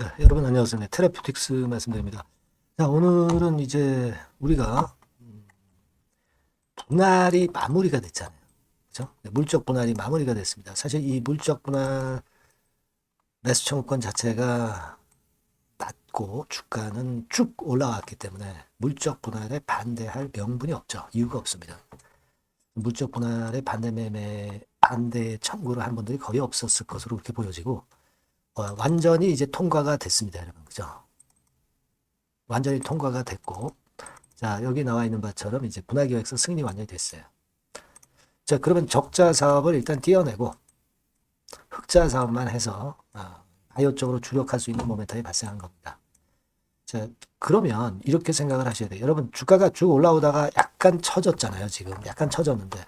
네, 여러분 안녕하세요. 네, 테라퓨틱스 말씀드립니다. 자, 오늘은 이제 우리가 음, 분할이 마무리가 됐잖아요. 그죠? 네, 물적 분할이 마무리가 됐습니다. 사실 이 물적 분할 매수 청구권 자체가 낮고 주가는 쭉 올라왔기 때문에 물적 분할에 반대할 명분이 없죠. 이유가 없습니다. 물적 분할에 반대 매매 반대 청구를 한 분들이 거의 없었을 것으로 그렇게 보여지고 어, 완전히 이제 통과가 됐습니다, 여러분. 그죠? 완전히 통과가 됐고, 자, 여기 나와 있는 바처럼 이제 분할계획서 승인이 완전히 됐어요. 자, 그러면 적자 사업을 일단 띄어내고, 흑자 사업만 해서, 아, 바이오 쪽으로 주력할 수 있는 모멘텀이 발생한 겁니다. 자, 그러면 이렇게 생각을 하셔야 돼요. 여러분, 주가가 쭉 올라오다가 약간 처졌잖아요, 지금. 약간 처졌는데.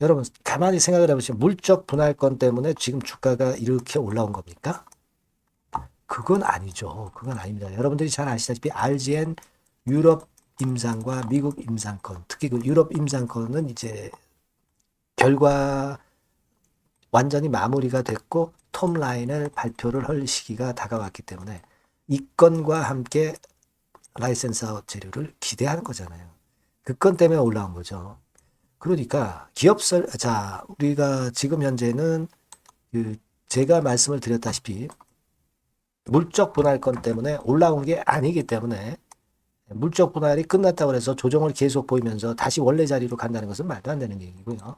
여러분 가만히 생각을 해보시면 물적 분할권 때문에 지금 주가가 이렇게 올라온 겁니까? 그건 아니죠. 그건 아닙니다. 여러분들이 잘 아시다시피 RGN 유럽 임상과 미국 임상권, 특히 그 유럽 임상권은 이제 결과 완전히 마무리가 됐고 톱 라인을 발표를 할 시기가 다가왔기 때문에 이 건과 함께 라이센스 재료를 기대하는 거잖아요. 그 건 때문에 올라온 거죠. 그러니까 기업설 자 우리가 지금 현재는 그 제가 말씀을 드렸다시피 물적 분할권 때문에 올라온 게 아니기 때문에 물적 분할이 끝났다고 해서 조정을 계속 보이면서 다시 원래 자리로 간다는 것은 말도 안 되는 얘기고요.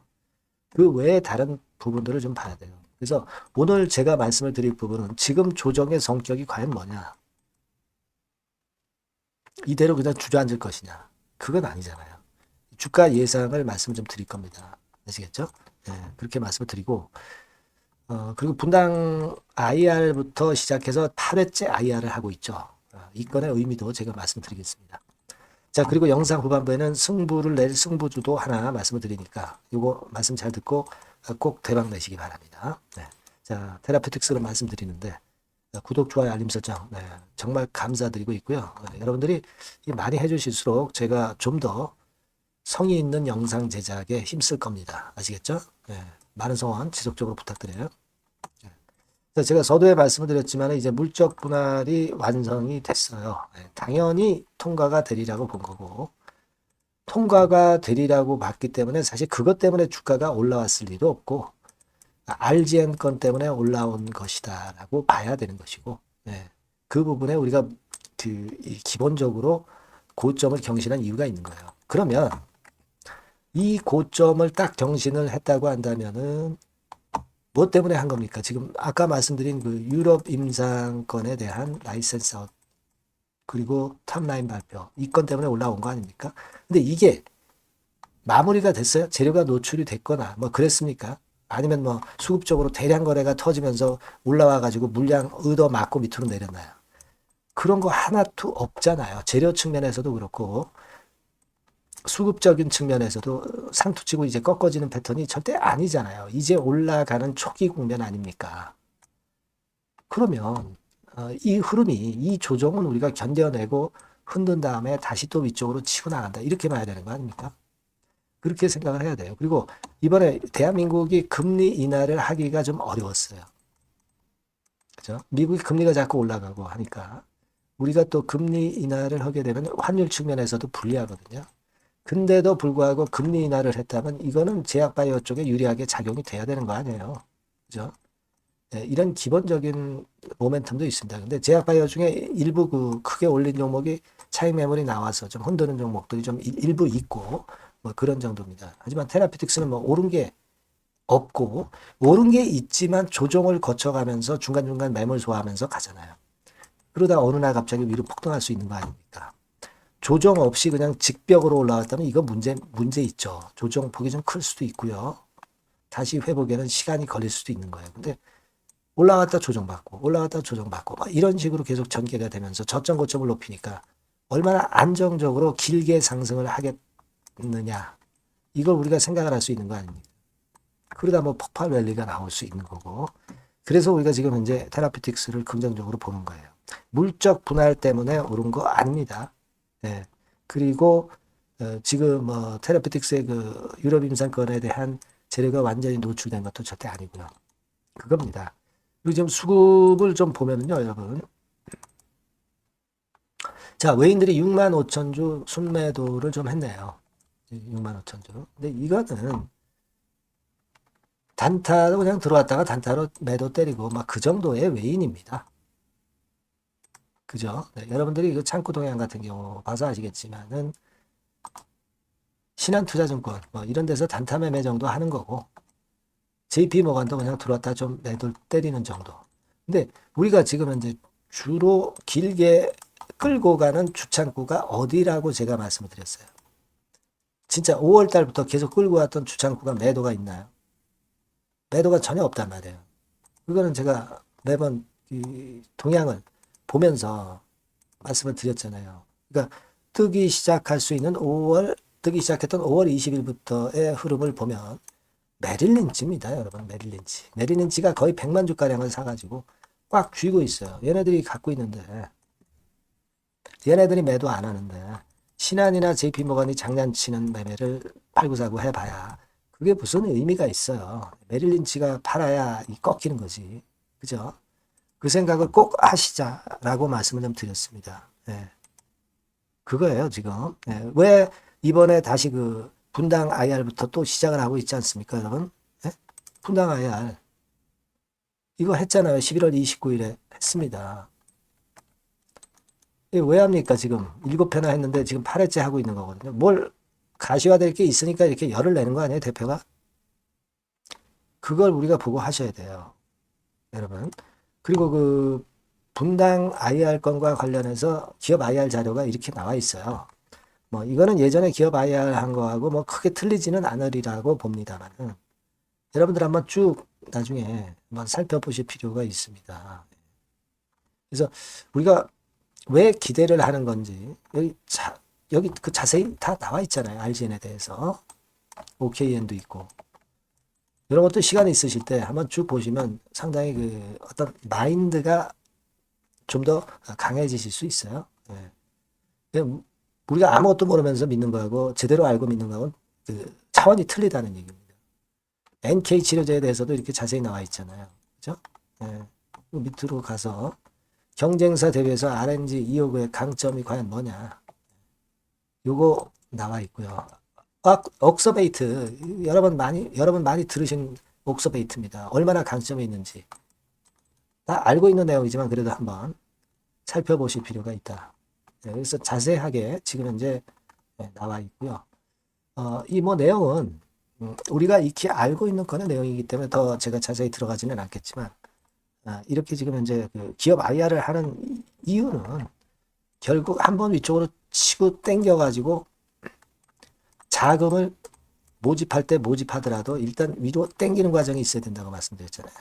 그 외에 다른 부분들을 좀 봐야 돼요. 그래서 오늘 제가 말씀을 드릴 부분은 지금 조정의 성격이 과연 뭐냐? 이대로 그냥 주저앉을 것이냐? 그건 아니잖아요. 주가 예상을 말씀 좀 드릴 겁니다. 아시겠죠? 네, 그렇게 말씀을 드리고, 어, 그리고 분당 IR부터 시작해서 8회째 IR을 하고 있죠. 어, 이 건의 의미도 제가 말씀드리겠습니다. 자, 그리고 영상 후반부에는 승부를 낼 승부주도 하나 말씀을 드리니까, 이거 말씀 잘 듣고 꼭 대박 내시기 바랍니다. 네. 자, 테라피틱스로 말씀드리는데, 구독, 좋아요, 알림 설정, 네, 정말 감사드리고 있고요. 네, 여러분들이 많이 해주실수록 제가 좀 더 성의 있는 영상 제작에 힘쓸 겁니다. 아시겠죠? 네, 많은 성원 지속적으로 부탁드려요. 네. 제가 서두에 말씀을 드렸지만 이제 물적 분할이 완성이 됐어요. 네, 당연히 통과가 되리라고 본 거고 통과가 되리라고 봤기 때문에 사실 그것 때문에 주가가 올라왔을 리도 없고 RGN 건 때문에 올라온 것이다 라고 봐야 되는 것이고 네, 그 부분에 우리가 그 기본적으로 고점을 경신한 이유가 있는 거예요. 그러면 이 고점을 딱 경신을 했다고 한다면은 뭐 때문에 한 겁니까? 지금 아까 말씀드린 그 유럽 임상권에 대한 라이센스 아웃 그리고 탑라인 발표 이 건 때문에 올라온 거 아닙니까? 근데 이게 마무리가 됐어요? 재료가 노출이 됐거나 뭐 그랬습니까? 아니면 뭐 수급적으로 대량 거래가 터지면서 올라와 가지고 물량 의도 맞고 밑으로 내렸나요? 그런 거 하나도 없잖아요. 재료 측면에서도 그렇고 수급적인 측면에서도 상투치고 이제 꺾어지는 패턴이 절대 아니잖아요. 이제 올라가는 초기 국면 아닙니까? 그러면 어, 이 흐름이 이 조정은 우리가 견뎌내고 흔든 다음에 다시 또 위쪽으로 치고 나간다 이렇게 봐야 되는 거 아닙니까? 그렇게 생각을 해야 돼요. 그리고 이번에 대한민국이 금리 인하를 하기가 좀 어려웠어요. 그죠? 미국이 금리가 자꾸 올라가고 하니까 우리가 또 금리 인하를 하게 되면 환율 측면에서도 불리하거든요. 근데도 불구하고 금리 인하를 했다면 이거는 제약바이오 쪽에 유리하게 작용이 돼야 되는 거 아니에요. 그죠? 네, 이런 기본적인 모멘텀도 있습니다. 근데 제약바이오 중에 일부 그 크게 올린 종목이 차익 매물이 나와서 좀 흔드는 종목들이 좀 일부 있고 뭐 그런 정도입니다. 하지만 테라피틱스는 뭐 오른 게 없고 오른 게 있지만 조정을 거쳐가면서 중간중간 매물 소화하면서 가잖아요. 그러다 어느 날 갑자기 위로 폭등할 수 있는 거 아닙니까? 조정 없이 그냥 직벽으로 올라왔다면 이거 문제 문제 있죠. 조정 폭이 좀 클 수도 있고요. 다시 회복에는 시간이 걸릴 수도 있는 거예요. 근데 올라갔다 조정받고 올라갔다 조정받고 막 이런 식으로 계속 전개가 되면서 저점 고점을 높이니까 얼마나 안정적으로 길게 상승을 하겠느냐 이걸 우리가 생각을 할 수 있는 거 아닙니까? 그러다 뭐 폭발 랠리가 나올 수 있는 거고 그래서 우리가 지금 현재 테라피틱스를 긍정적으로 보는 거예요. 물적 분할 때문에 오른 거 아닙니다. 예. 그리고 어, 지금 뭐 테라피틱스의 그 유럽 임상권에 대한 재료가 완전히 노출된 것도 절대 아니고요. 그겁니다. 그리고 지금 수급을 좀 보면은요, 여러분. 자, 외인들이 6만 5천 주 순매도를 좀 했네요. 6만 5천 주. 근데 이거는 단타로 그냥 들어왔다가 단타로 매도 때리고 막 그 정도의 외인입니다. 그죠? 네, 여러분들이 그 창구 동향 같은 경우 봐서 아시겠지만은 신한투자증권 뭐 이런 데서 단타 매매 정도 하는 거고 JP 모간도 그냥 들어왔다 좀 매도 때리는 정도. 근데 우리가 지금 이제 주로 길게 끌고 가는 주창구가 어디라고 제가 말씀을 드렸어요. 진짜 5월 달부터 계속 끌고 왔던 주창구가 매도가 있나요? 매도가 전혀 없단 말이에요. 그거는 제가 매번 이 동향을 보면서 말씀을 드렸잖아요. 그러니까 뜨기 시작할 수 있는 5월 뜨기 시작했던 5월 20일부터의 흐름을 보면 메릴 린치입니다, 여러분. 메릴 린치. 메릴 린치가 거의 100만 주가량을 사가지고 꽉 쥐고 있어요. 얘네들이 갖고 있는데 얘네들이 매도 안 하는데 신한이나 JP모건이 장난치는 매매를 팔구사고 해봐야 그게 무슨 의미가 있어요. 메릴 린치가 팔아야 이 꺾이는 거지. 그죠? 그 생각을 꼭 하시자라고 말씀을 좀 드렸습니다. 예. 그거예요, 지금. 예. 왜 이번에 다시 그 분당 IR부터 또 시작을 하고 있지 않습니까, 여러분? 예? 분당 IR. 이거 했잖아요. 11월 29일에 했습니다. 왜 합니까, 지금? 일곱 회나 했는데 지금 8회째 하고 있는 거거든요. 뭘 가시화될 게 있으니까 이렇게 열을 내는 거 아니에요, 대표가? 그걸 우리가 보고 하셔야 돼요. 여러분. 그리고 그 분당 IR 건과 관련해서 기업 IR 자료가 이렇게 나와 있어요. 뭐 이거는 예전에 기업 IR 한 거하고 뭐 크게 틀리지는 않으리라고 봅니다만은 여러분들 한번 쭉 나중에 한번 살펴보실 필요가 있습니다. 그래서 우리가 왜 기대를 하는 건지 여기 자, 여기 그 자세히 다 나와 있잖아요. RGN에 대해서 OKN도 있고 이런 것도 시간 있으실 때 한번 쭉 보시면 상당히 그 어떤 마인드가 좀 더 강해지실 수 있어요. 예. 그냥 우리가 아무것도 모르면서 믿는 거하고 제대로 알고 믿는 거하고는 그 차원이 틀리다는 얘기입니다. NK 치료제에 대해서도 이렇게 자세히 나와 있잖아요. 그죠? 예. 그 밑으로 가서 경쟁사 대비해서 RNG 2호의 강점이 과연 뭐냐. 요거 나와 있고요. 아, 옥서베이트 여러분 많이 여러분 많이 들으신 옥서베이트입니다. 얼마나 강점이 있는지 다 알고 있는 내용이지만 그래도 한번 살펴보실 필요가 있다. 네, 그래서 자세하게 지금 현재 네, 나와 있고요. 어, 이 뭐 내용은 음, 우리가 익히 알고 있는 거는 내용이기 때문에 더 제가 자세히 들어가지는 않겠지만 아, 이렇게 지금 현재 그 기업 IR을 하는 이유는 결국 한번 위쪽으로 치고 땡겨가지고 자금을 모집할 때 모집하더라도 일단 위로 땡기는 과정이 있어야 된다고 말씀드렸잖아요.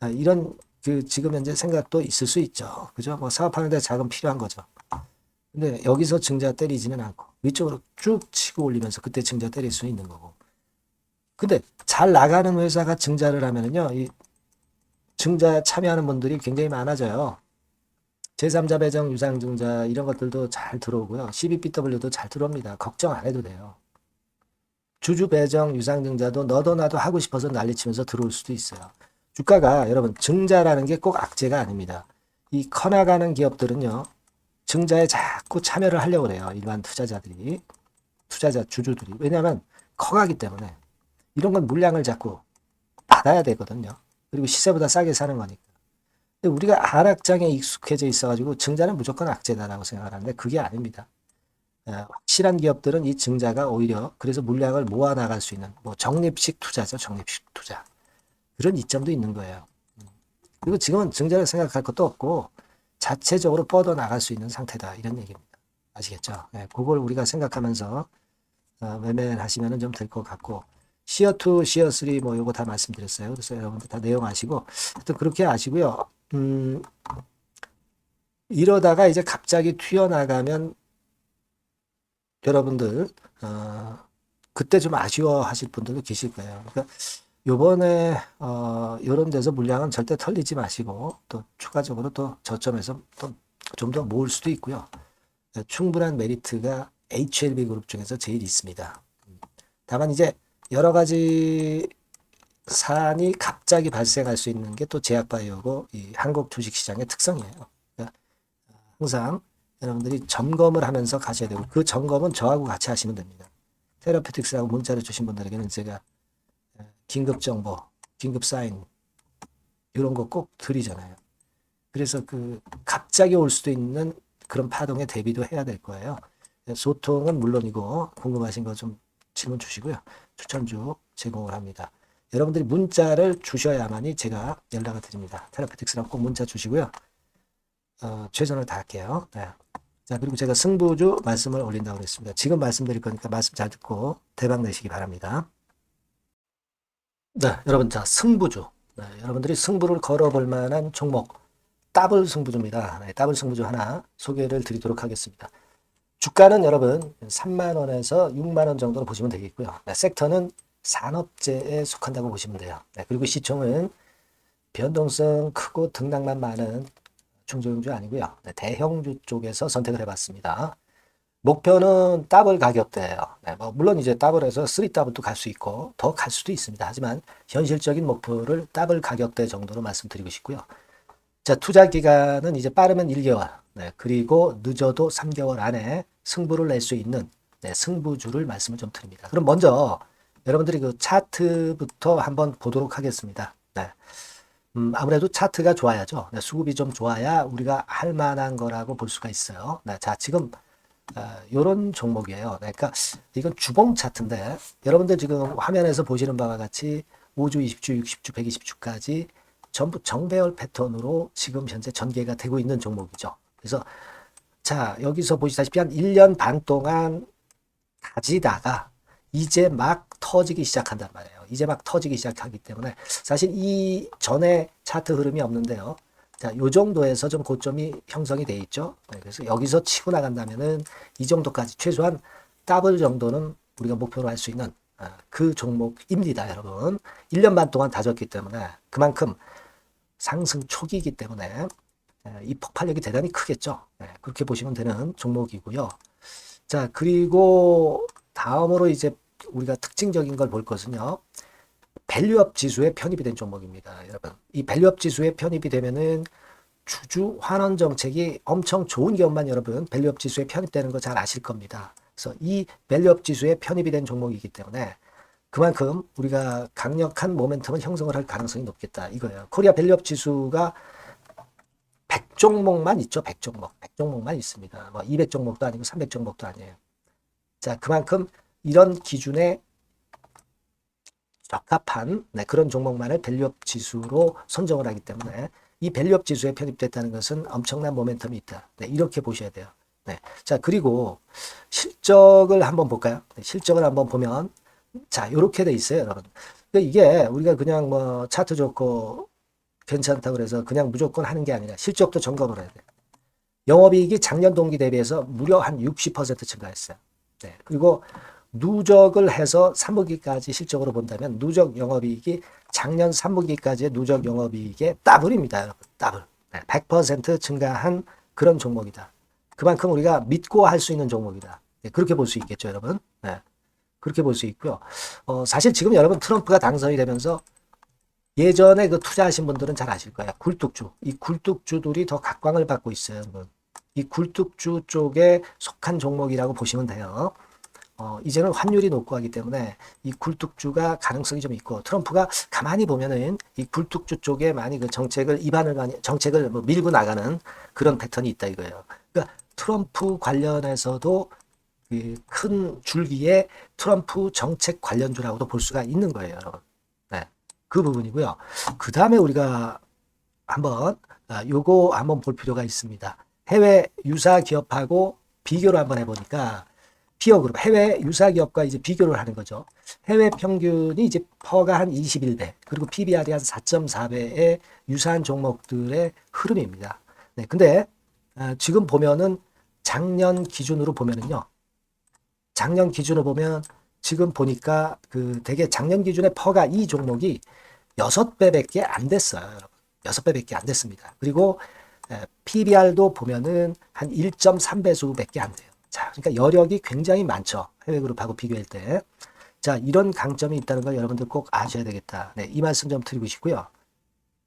아, 이런 그 지금 현재 생각도 있을 수 있죠. 그죠? 뭐 사업하는데 자금 필요한 거죠. 근데 여기서 증자 때리지는 않고 위쪽으로 쭉 치고 올리면서 그때 증자 때릴 수 있는 거고. 근데 잘 나가는 회사가 증자를 하면은요, 이 증자 참여하는 분들이 굉장히 많아져요. 제3자 배정 유상증자 이런 것들도 잘 들어오고요. 12BW도 잘 들어옵니다. 걱정 안 해도 돼요. 주주 배정 유상증자도 너도 나도 하고 싶어서 난리치면서 들어올 수도 있어요. 주가가 여러분 증자라는 게 꼭 악재가 아닙니다. 이 커나가는 기업들은요. 증자에 자꾸 참여를 하려고 그래요. 일반 투자자들이. 투자자 주주들이. 왜냐하면 커가기 때문에 이런 건 물량을 자꾸 받아야 되거든요. 그리고 시세보다 싸게 사는 거니까. 우리가 하락장에 익숙해져 있어가지고 증자는 무조건 악재다라고 생각하는데 그게 아닙니다. 확실한 기업들은 이 증자가 오히려 그래서 물량을 모아 나갈 수 있는 뭐 적립식 투자죠. 적립식 투자. 그런 이점도 있는 거예요. 그리고 지금은 증자를 생각할 것도 없고 자체적으로 뻗어 나갈 수 있는 상태다. 이런 얘기입니다. 아시겠죠? 네, 그걸 우리가 생각하면서 어, 매매를 하시면 좀 될 것 같고 시어 2, 시어 3 뭐 요거 다 말씀드렸어요. 그래서 여러분들 다 내용 아시고 하여튼 그렇게 아시고요. 음, 이러다가 이제 갑자기 튀어나가면 여러분들 어, 그때 좀 아쉬워하실 분들도 계실 거예요. 그러니까 요번에 어, 이런 데서 물량은 절대 털리지 마시고 또 추가적으로 또 저점에서 또좀더 모을 수도 있고요. 충분한 메리트가 HLB 그룹 중에서 제일 있습니다. 다만 이제 여러 가지 사안이 갑자기 발생할 수 있는 게 또 제약바이오고 이 한국 주식시장의 특성이에요. 그러니까 항상 여러분들이 점검을 하면서 가셔야 되고 그 점검은 저하고 같이 하시면 됩니다. 테라피틱스라고 문자를 주신 분들에게는 제가 에, 긴급 정보, 긴급 사인 이런 거 꼭 드리잖아요. 그래서 그 갑자기 올 수도 있는 그런 파동에 대비도 해야 될 거예요. 소통은 물론이고 궁금하신 거 좀 질문 주시고요. 추천주 제공을 합니다. 여러분들이 문자를 주셔야만이 제가 연락을 드립니다. 테라피틱스랑 꼭 문자 주시고요. 어, 최선을 다할게요. 네. 자, 그리고 제가 승부주 말씀을 올린다고 그랬습니다. 지금 말씀드릴 거니까 말씀 잘 듣고 대박 내시기 바랍니다. 네, 여러분, 자, 승부주. 네, 여러분들이 승부를 걸어볼 만한 종목, 더블 승부주입니다. 네, 더블 승부주 하나 소개를 드리도록 하겠습니다. 주가는 여러분 3만 원에서 6만 원 정도로 보시면 되겠고요. 네, 섹터는 산업재에 속한다고 보시면 돼요. 네, 그리고 시총은 변동성 크고 등락만 많은 중소형주 아니고요. 네, 대형주 쪽에서 선택을 해봤습니다. 목표는 더블 가격대예요. 네, 뭐 물론 이제 더블에서 3 더블도 갈 수 있고 더 갈 수도 있습니다. 하지만 현실적인 목표를 더블 가격대 정도로 말씀드리고 싶고요. 자, 투자 기간은 이제 빠르면 1개월, 네, 그리고 늦어도 3개월 안에 승부를 낼 수 있는 네, 승부주를 말씀을 좀 드립니다. 그럼 먼저 여러분들이 그 차트부터 한번 보도록 하겠습니다. 네. 음, 아무래도 차트가 좋아야죠. 네, 수급이 좀 좋아야 우리가 할 만한 거라고 볼 수가 있어요. 네, 자, 지금 어, 요런 종목이에요. 네, 그러니까 이건 주봉 차트인데 여러분들 지금 화면에서 보시는 바와 같이 5주, 20주, 60주, 120주까지 전부 정배열 패턴으로 지금 현재 전개가 되고 있는 종목이죠. 그래서 자, 여기서 보시다시피 한 1년 반 동안 다지다가 이제 막 터지기 시작한단 말이에요. 이제 막 터지기 시작하기 때문에 사실 이 전에 차트 흐름이 없는데요. 자, 요 정도에서 좀 고점이 형성이 돼 있죠. 네, 그래서 여기서 치고 나간다면은 이 정도까지 최소한 더블 정도는 우리가 목표로 할 수 있는 아, 그 종목입니다, 여러분. 1년 반 동안 다졌기 때문에 그만큼 상승 초기이기 때문에 에, 이 폭발력이 대단히 크겠죠. 네, 그렇게 보시면 되는 종목이고요. 자, 그리고 다음으로 이제 우리가 특징적인 걸 볼 것은요. 밸류업 지수에 편입이 된 종목입니다. 여러분. 이 밸류업 지수에 편입이 되면은 주주 환원 정책이 엄청 좋은 경우만 여러분 밸류업 지수에 편입되는 거 잘 아실 겁니다. 그래서 이 밸류업 지수에 편입이 된 종목이기 때문에 그만큼 우리가 강력한 모멘텀을 형성을 할 가능성이 높겠다 이거예요. 코리아 밸류업 지수가 100종목만 있죠. 100종목. 100종목만 있습니다. 뭐 200종목도 아니고 300종목도 아니에요. 자, 그만큼 이런 기준에 적합한 네, 그런 종목만을 밸류업 지수로 선정을 하기 때문에 이 밸류업 지수에 편입됐다는 것은 엄청난 모멘텀이 있다. 네, 이렇게 보셔야 돼요. 네. 자, 그리고 실적을 한번 볼까요? 네, 실적을 한번 보면 자, 요렇게 돼 있어요, 여러분. 그러니까 이게 우리가 그냥 뭐 차트 좋고 괜찮다 그래서 그냥 무조건 하는 게 아니라 실적도 점검을 해야 돼. 영업이익이 작년 동기 대비해서 무려 한 60% 증가했어요. 네. 그리고 누적을 해서 3분기까지 실적으로 본다면 누적 영업이익이 작년 3분기까지의 누적 영업이익의 더블입니다, 여러분. 더블. 네. 100% 증가한 그런 종목이다. 그만큼 우리가 믿고 할 수 있는 종목이다. 네. 그렇게 볼 수 있겠죠, 여러분. 네. 그렇게 볼 수 있고요. 어, 사실 지금 여러분 트럼프가 당선이 되면서 예전에 그 투자하신 분들은 잘 아실 거야. 굴뚝주. 이 굴뚝주들이 더 각광을 받고 있어요. 여러분. 이 굴뚝주 쪽에 속한 종목이라고 보시면 돼요. 어, 이제는 환율이 높고 하기 때문에 이 굴뚝주가 가능성이 좀 있고 트럼프가 가만히 보면은 이 굴뚝주 쪽에 많이 그 정책을 입안을 많이 정책을 뭐 밀고 나가는 그런 패턴이 있다 이거예요. 그러니까 트럼프 관련해서도 그큰 줄기에 트럼프 정책 관련주라고도 볼 수가 있는 거예요, 여러분. 네. 그 부분이고요. 그 다음에 우리가 한번 아, 요거 한번 볼 필요가 있습니다. 해외 유사 기업하고 비교를 한번 해보니까 피어 그룹 해외 유사 기업과 이제 비교를 하는 거죠. 해외 평균이 이제 퍼가 한 21배 그리고 PBR이 한 4.4배의 유사한 종목들의 흐름입니다. 네, 근데 아, 지금 보면은 작년 기준으로 보면은요. 작년 기준으로 보면 지금 보니까 그 되게 작년 기준의 퍼가 이 종목이 6배밖에 안 됐어요, 여러분. 6배밖에 안 됐습니다. 그리고 PBR도 보면은 한 1.3배수밖에 안 돼요. 자, 그러니까 여력이 굉장히 많죠. 해외 그룹하고 비교할 때. 자, 이런 강점이 있다는 걸 여러분들 꼭 아셔야 되겠다. 네, 이 말씀 좀 드리고 싶고요.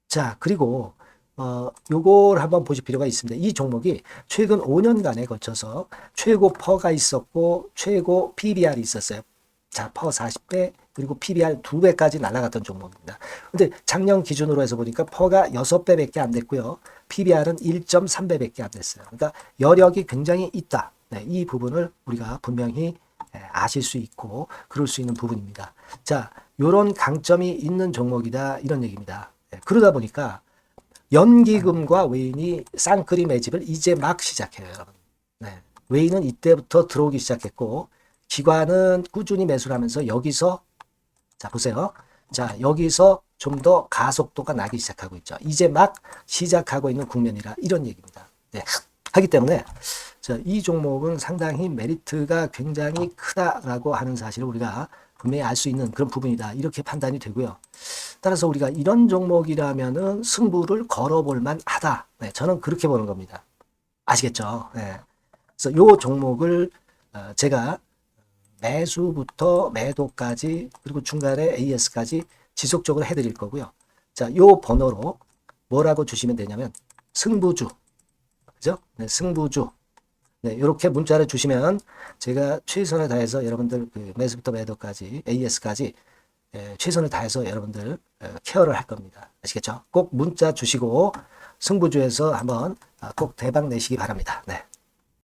자, 그리고 어, 요걸 한번 보실 필요가 있습니다. 이 종목이 최근 5년간에 걸쳐서 최고 퍼가 있었고 최고 PBR이 있었어요. 자, 퍼 40배 그리고 PBR 2배까지 날아갔던 종목입니다. 근데 작년 기준으로 해서 보니까 퍼가 6배밖에 안 됐고요. PBR은 1.3배밖에 안 됐어요. 그러니까 여력이 굉장히 있다. 네, 이 부분을 우리가 분명히 예, 아실 수 있고 그럴 수 있는 부분입니다. 자, 요런 강점이 있는 종목이다 이런 얘기입니다. 예, 그러다 보니까 연기금과 외인이 쌍끌이 매집을 이제 막 시작해요, 여러분. 네. 외인은 이때부터 들어오기 시작했고 기관은 꾸준히 매수를 하면서 여기서 자 보세요. 자 여기서 좀 더 가속도가 나기 시작하고 있죠. 이제 막 시작하고 있는 국면이라 이런 얘기입니다. 네. 하기 때문에 자, 이 종목은 상당히 메리트가 굉장히 크다라고 하는 사실을 우리가 분명히 알 수 있는 그런 부분이다. 이렇게 판단이 되고요. 따라서 우리가 이런 종목이라면은 승부를 걸어볼 만하다. 네, 저는 그렇게 보는 겁니다. 아시겠죠? 네. 그래서 요 종목을 어, 제가 매수부터 매도까지 그리고 중간에 AS까지 지속적으로 해드릴 거고요. 자, 요 번호로 뭐라고 주시면 되냐면 승부주, 그죠? 네, 승부주. 네, 이렇게 문자를 주시면 제가 최선을 다해서 여러분들 그 매수부터 매도까지 AS까지 예, 최선을 다해서 여러분들 어, 케어를 할 겁니다. 아시겠죠? 꼭 문자 주시고 승부주에서 한번 아, 꼭 대박 내시기 바랍니다. 네.